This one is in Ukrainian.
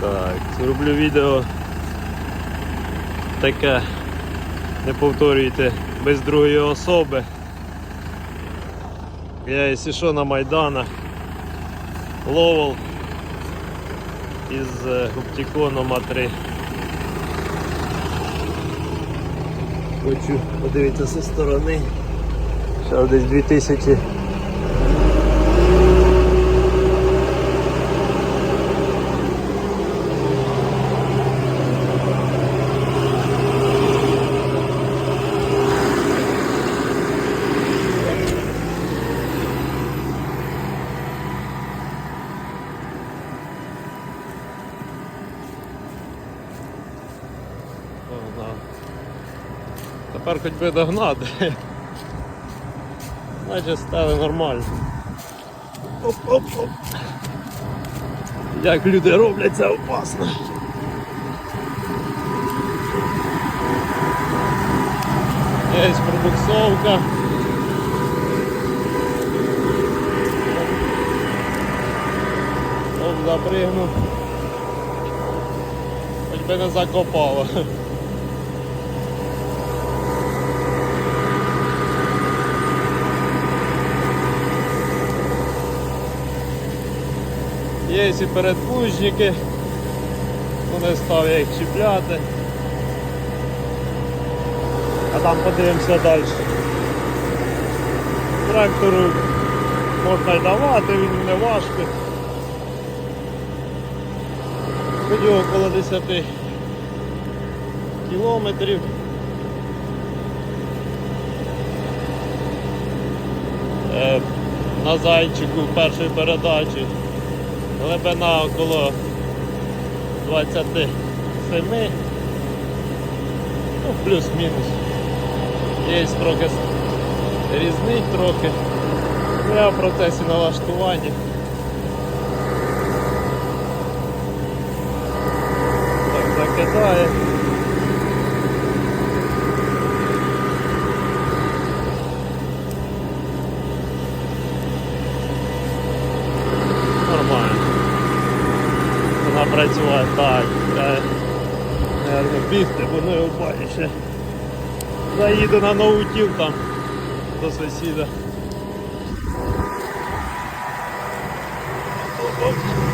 Так, зроблю відео таке. Не повторюйте без другої особи. Я, якщо що, на Майданах ловол із е, Оптиконом А3. Хочу подивитися зі сторони. Зараз десь 2000. Да. Тепер хоч би догнати. Наче стали нормально. Оп-оп-оп. Як люди роблять, це опасно. Є пробуксовка. Оп, запригну. Хоч би не закопало. Є і передплужники, ну не став їх чіпляти. А там подивимося далі. Трактору можна й давати, він не важкий. Ходю около 10 кілометрів. Е, На зайчику першої передачі глибина около 27, ну плюс-мінус. Є трохи різний трохи. Ну, Я в процесі налаштування. Так, закидає. працює, так. Бігти, бо не обаю ще. Заїду на нову тіл там до сусіда. Оп-оп.